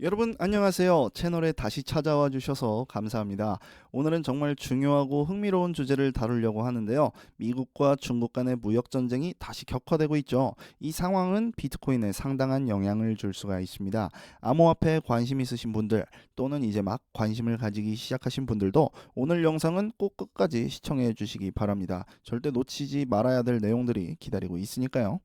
여러분 안녕하세요. 채널에 다시 찾아와 주셔서 감사합니다. 오늘은 정말 중요하고 흥미로운 주제를 다루려고 하는데요. 미국과 중국 간의 무역 전쟁이 다시 격화되고 있죠. 이 상황은 비트코인에 상당한 영향을 줄 수가 있습니다. 암호화폐에 관심 있으신 분들 또는 이제 막 관심을 가지기 시작하신 분들도 오늘 영상은 꼭 끝까지 시청해 주시기 바랍니다. 절대 놓치지 말아야 될 내용들이 기다리고 있으니까요.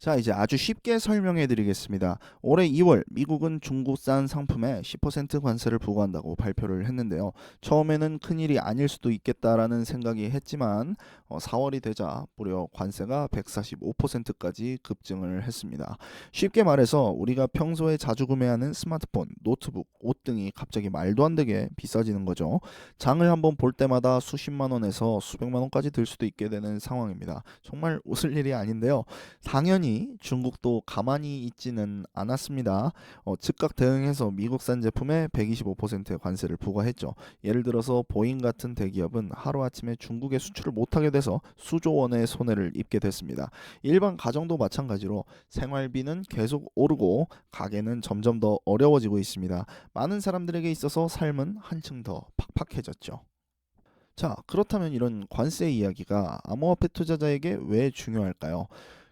자, 이제 아주 쉽게 설명해 드리겠습니다. 올해 2월 미국은 중국산 상품에 10% 관세를 부과한다고 발표를 했는데요. 처음에는 큰일이 아닐 수도 있겠다라는 생각이 했지만 어, 4월이 되자 무려 관세가 145%까지 급증을 했습니다. 쉽게 말해서 우리가 평소에 자주 구매하는 스마트폰, 노트북, 옷 등이 갑자기 말도 안 되게 비싸지는 거죠. 장을 한번 볼 때마다 수십만 원에서 수백만 원까지 들 수도 있게 되는 상황입니다. 정말 웃을 일이 아닌데요. 당연히 중국도 가만히 있지는 않았습니다. 어, 즉각 대응해서 미국산 제품에 125%의 관세를 부과했죠. 예를 들어서 보잉 같은 대기업은 하루아침에 중국에 수출을 못하게 돼서 수조 원의 손해를 입게 됐습니다. 일반 가정도 마찬가지로 생활비는 계속 오르고 가게는 점점 더 어려워지고 있습니다. 많은 사람들에게 있어서 삶은 한층 더 팍팍해졌죠. 자, 그렇다면 이런 관세 이야기가 암호화폐 투자자에게 왜 중요할까요?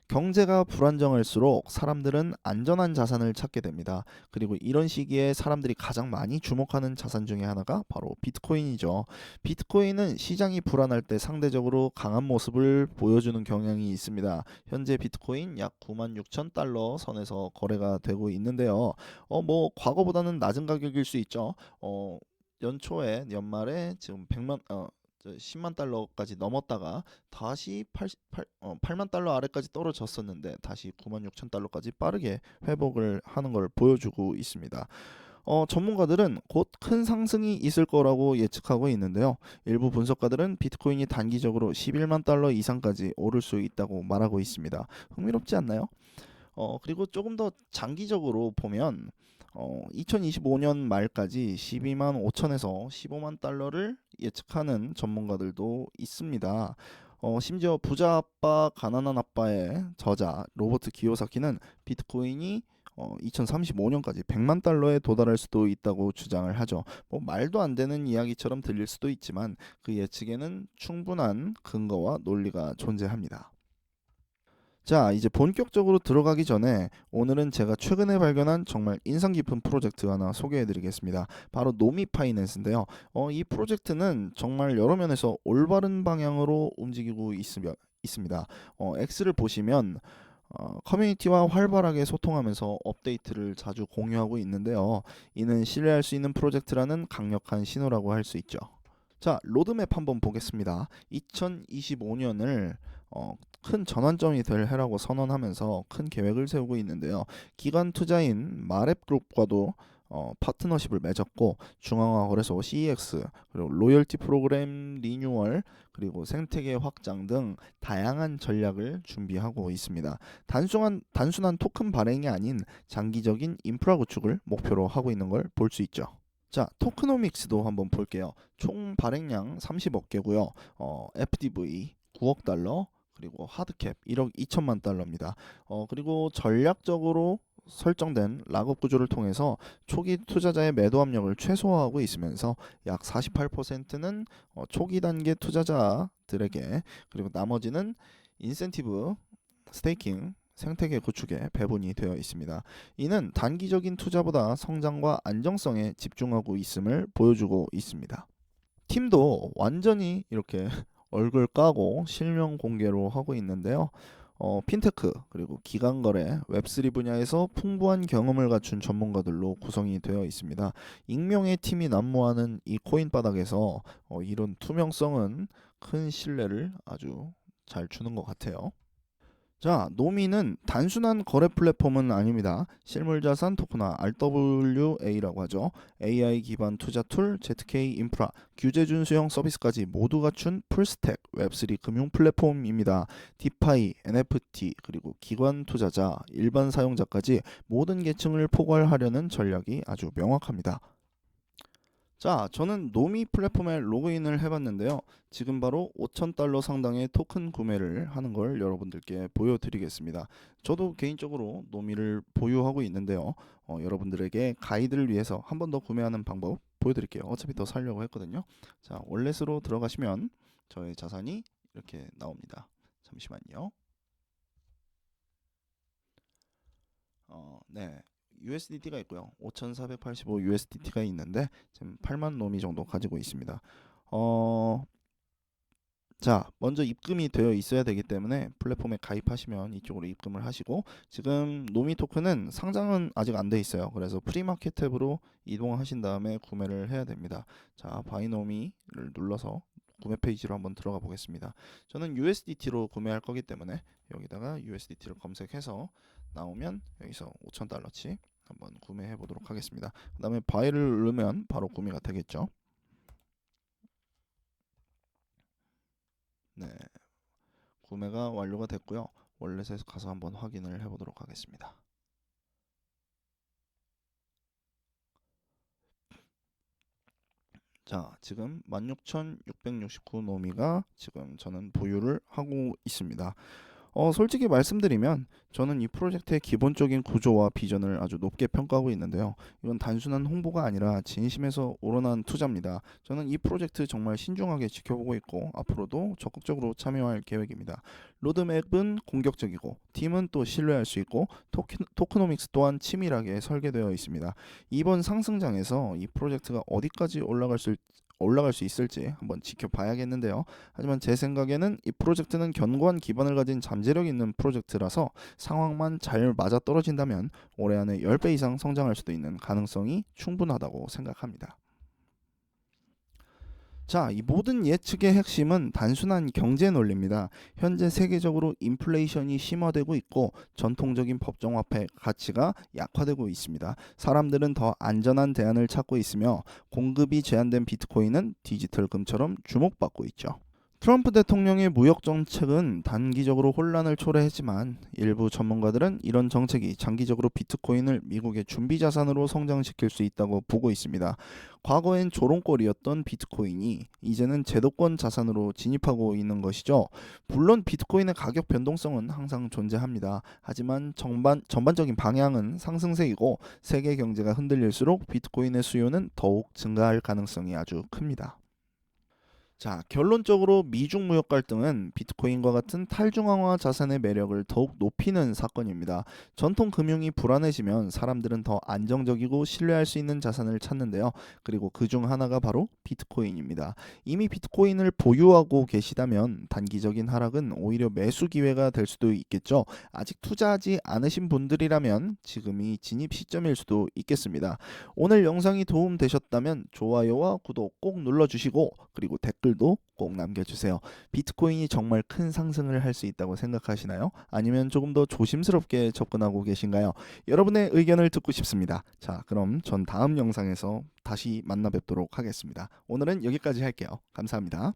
경제가 불안정할수록 사람들은 안전한 자산을 찾게 됩니다. 그리고 이런 시기에 사람들이 가장 많이 주목하는 자산 중에 하나가 바로 비트코인이죠. 비트코인은 시장이 불안할 때 상대적으로 강한 모습을 보여주는 경향이 있습니다. 현재 비트코인 약 9만 6천 달러 선에서 거래가 되고 있는데요. 어, 뭐 과거보다는 낮은 가격일 수 있죠. 어, 연초에 연말에 지금 100만 어 10만 달러까지 넘었다가 다시 8, 8, 어, 8만 달러 아래까지 떨어졌었는데 다시 9만 6천 달러까지 빠르게 회복을 하는 걸 보여주고 있습니다. 어, 전문가들은 곧 큰 상승이 있을 거라고 예측하고 있는데요. 일부 분석가들은 비트코인이 단기적으로 11만 달러 이상까지 오를 수 있다고 말하고 있습니다. 흥미롭지 않나요? 어, 그리고 조금 더 장기적으로 보면 어, 2025년 말까지 12만 5천에서 15만 달러를 예측하는 전문가들도 있습니다. 어, 심지어 부자 아빠 가난한 아빠의 저자 로버트 기요사키는 비트코인이 어, 2035년까지 100만 달러에 도달할 수도 있다고 주장을 하죠. 뭐 말도 안 되는 이야기처럼 들릴 수도 있지만 그 예측에는 충분한 근거와 논리가 존재합니다. 자, 이제 본격적으로 들어가기 전에 오늘은 제가 최근에 발견한 정말 인상 깊은 프로젝트 하나 소개해 드리겠습니다. 바로 노미 파이낸스인데요. 어, 이 프로젝트는 정말 여러 면에서 올바른 방향으로 움직이고 있으며, 있습니다. 어, X를 보시면 어, 커뮤니티와 활발하게 소통하면서 업데이트를 자주 공유하고 있는데요. 이는 신뢰할 수 있는 프로젝트라는 강력한 신호라고 할 수 있죠. 자, 로드맵 한번 보겠습니다. 2025년을 어, 큰 전환점이 될 해라고 선언하면서 큰 계획을 세우고 있는데요. 기관 투자인 마랩그룹과도 어, 파트너십을 맺었고 중앙화 거래소 CEX 그리고 로열티 프로그램 리뉴얼 그리고 생태계 확장 등 다양한 전략을 준비하고 있습니다. 단순한 단순한 토큰 발행이 아닌 장기적인 인프라 구축을 목표로 하고 있는 걸 볼 수 있죠. 자, 토크노믹스도 한번 볼게요. 총 발행량 30억 개고요. 어, FDV 9억 달러, 그리고 하드캡 1억 2천만 달러입니다. 어, 그리고 전략적으로 설정된 락업 구조를 통해서 초기 투자자의 매도 압력을 최소화하고 있으면서 약 48%는 어, 초기 단계 투자자들에게 그리고 나머지는 인센티브 스테이킹 생태계 구축에 배분이 되어 있습니다. 이는 단기적인 투자보다 성장과 안정성에 집중하고 있음을 보여주고 있습니다. 팀도 완전히 이렇게 얼굴 까고 실명 공개로 하고 있는데요. 어, 핀테크 그리고 기간거래 웹3 분야에서 풍부한 경험을 갖춘 전문가들로 구성이 되어 있습니다. 익명의 팀이 난무하는 이 코인 바닥에서 어, 이런 투명성은 큰 신뢰를 아주 잘 주는 것 같아요. 자, 노미는 단순한 거래 플랫폼은 아닙니다. 실물자산 토크나 RWA라고 하죠. AI 기반 투자 툴, ZK 인프라, 규제 준수형 서비스까지 모두 갖춘 풀스택 웹3 금융 플랫폼입니다. 디파이, NFT, 그리고 기관 투자자, 일반 사용자까지 모든 계층을 포괄하려는 전략이 아주 명확합니다. 자, 저는 노미 플랫폼에 로그인을 해봤는데요. 지금 바로 5,000달러 상당의 토큰 구매를 하는 걸 여러분들께 보여드리겠습니다. 저도 개인적으로 노미를 보유하고 있는데요. 어, 여러분들에게 가이드를 위해서 한 번 더 구매하는 방법 보여드릴게요. 어차피 더 살려고 했거든요. 자, 월렛으로 들어가시면 저의 자산이 이렇게 나옵니다. 잠시만요. 어, 네. USDT가 있고요. 5,485 USDT가 있는데 지금 8만 노미 정도 가지고 있습니다. 어, 자, 먼저 입금이 되어 있어야 되기 때문에 플랫폼에 가입하시면 이쪽으로 입금을 하시고 지금 노미 토큰은 상장은 아직 안 돼 있어요. 그래서 프리마켓 탭으로 이동하신 다음에 구매를 해야 됩니다. 자, 바이노미를 눌러서 구매 페이지로 한번 들어가 보겠습니다. 저는 USDT로 구매할 거기 때문에 여기다가 USDT를 검색해서 나오면 여기서 5,000달러치 한번 구매해 보도록 하겠습니다. 그 다음에 바이를 누르면 바로 구매가 되겠죠. 네, 구매가 완료가 됐고요. 월렛에 가서 한번 확인을 해보도록 하겠습니다. 자, 지금 16,669 노미가 지금 저는 보유를 하고 있습니다. 어, 솔직히 말씀드리면 저는 이 프로젝트의 기본적인 구조와 비전을 아주 높게 평가하고 있는데요. 이건 단순한 홍보가 아니라 진심에서 우러난 투자입니다. 저는 이 프로젝트 정말 신중하게 지켜보고 있고 앞으로도 적극적으로 참여할 계획입니다. 로드맵은 공격적이고 팀은 또 신뢰할 수 있고 토큰, 토크노믹스 또한 치밀하게 설계되어 있습니다. 이번 상승장에서 이 프로젝트가 어디까지 올라갈 수 올라갈 수 있을지 한번 지켜봐야겠는데요. 하지만 제 생각에는 이 프로젝트는 견고한 기반을 가진 잠재력 있는 프로젝트라서 상황만 잘 맞아 떨어진다면 올해 안에 10배 이상 성장할 수도 있는 가능성이 충분하다고 생각합니다. 자, 이 모든 예측의 핵심은 단순한 경제 논리입니다. 현재 세계적으로 인플레이션이 심화되고 있고 전통적인 법정화폐 가치가 약화되고 있습니다. 사람들은 더 안전한 대안을 찾고 있으며 공급이 제한된 비트코인은 디지털 금처럼 주목받고 있죠. 트럼프 대통령의 무역 정책은 단기적으로 혼란을 초래했지만 일부 전문가들은 이런 정책이 장기적으로 비트코인을 미국의 준비 자산으로 성장시킬 수 있다고 보고 있습니다. 과거엔 조롱거리였던 비트코인이 이제는 제도권 자산으로 진입하고 있는 것이죠. 물론 비트코인의 가격 변동성은 항상 존재합니다. 하지만 전반, 전반적인 방향은 상승세이고 세계 경제가 흔들릴수록 비트코인의 수요는 더욱 증가할 가능성이 아주 큽니다. 자, 결론적으로 미중 무역 갈등은 비트코인과 같은 탈중앙화 자산의 매력을 더욱 높이는 사건입니다. 전통 금융이 불안해지면 사람들은 더 안정적이고 신뢰할 수 있는 자산을 찾는데요. 그리고 그 중 하나가 바로 비트코인입니다. 이미 비트코인을 보유하고 계시다면 단기적인 하락은 오히려 매수 기회가 될 수도 있겠죠. 아직 투자하지 않으신 분들이라면 지금이 진입 시점일 수도 있겠습니다. 오늘 영상이 도움 되셨다면 좋아요와 구독 꼭 눌러주시고 그리고 댓글도 꼭 남겨주세요. 비트코인이 정말 큰 상승을 할 수 있다고 생각하시나요? 아니면 조금 더 조심스럽게 접근하고 계신가요? 여러분의 의견을 듣고 싶습니다. 자, 그럼 전 다음 영상에서 다시 만나 뵙도록 하겠습니다. 오늘은 여기까지 할게요. 감사합니다.